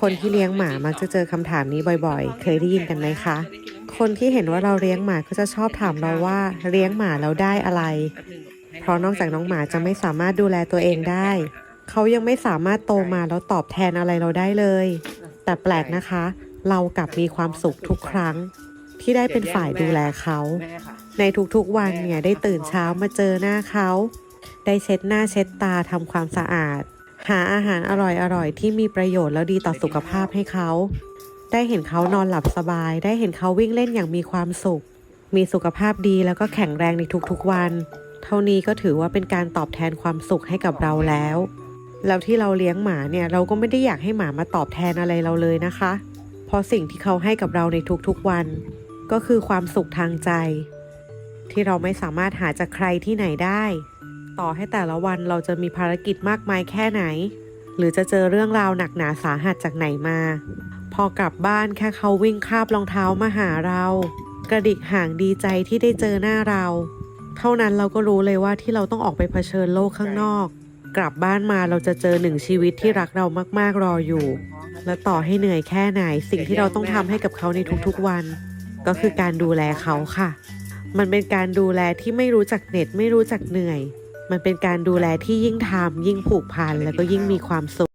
คนที่เลี้ยงหมามักจะเจอคำถามนี้บ่อยๆ เคยได้ยินกันไหมคะ คนที่เห็นว่าเราเลี้ยงหมาก็จะชอบถามเราว่าเลี้ยงหมาแล้วได้อะไร เพราะนอกจากน้องหมาจะไม่สามารถดูแลตัวเองได้ เขายังไม่สามารถโตมาแล้วตอบแทนอะไรเราได้เลย แต่แปลกนะคะ เรากลับมีความสุขทุกครั้ง ที่ได้เป็นฝ่ายดูแลเขา ในทุกๆวันเนี่ยได้ตื่นเช้ามาเจอหน้าเขา ได้เช็ดหน้าเช็ดตาทำความสะอาด หาอาหารอร่อยๆที่มีประโยชน์แล้วดีต่อสุขภาพให้เขา ได้เห็นเขานอนหลับสบาย ได้เห็นเขาวิ่งเล่นอย่างมีความสุข มีสุขภาพดีแล้วก็แข็งแรงในทุกๆวัน เท่านี้ก็ถือว่าเป็นการตอบแทนความสุขให้กับเราแล้ว แล้วที่เราเลี้ยงหมาเนี่ยเราก็ไม่ได้อยากให้หมามาตอบแทนอะไรเราเลยนะคะ เพราะสิ่งที่เขาให้กับเราในทุกๆวัน ก็คือความสุขทางใจ ที่เราไม่สามารถหาจากใครที่ไหนได้ ต่อให้แต่ละวันเราจะมีภารกิจมากมายแค่ไหน หรือจะเจอเรื่องราวหนักหนาสาหัสจากไหนมา พอกลับบ้านแค่เขาวิ่งคาบรองเท้ามาหาเรา กระดิกห่างดีใจที่ได้เจอหน้าเรา เท่านั้นเราก็รู้เลยว่าที่เราต้องออกไปเผชิญโลกข้างนอก กลับบ้านมาเราจะเจอหนึ่งชีวิตที่รักเรามากๆรออยู่ และต่อให้เหนื่อยแค่ไหนสิ่งที่เราต้องทำให้กับเขาในทุกๆวัน ก็คือการดูแลเขาค่ะมันเป็นการดูแลที่ไม่รู้จักเหน็ดไม่รู้จักเหนื่อย มันเป็นการดูแลที่ยิ่งทำยิ่งผูกพันแล้วก็ยิ่งมีความสุข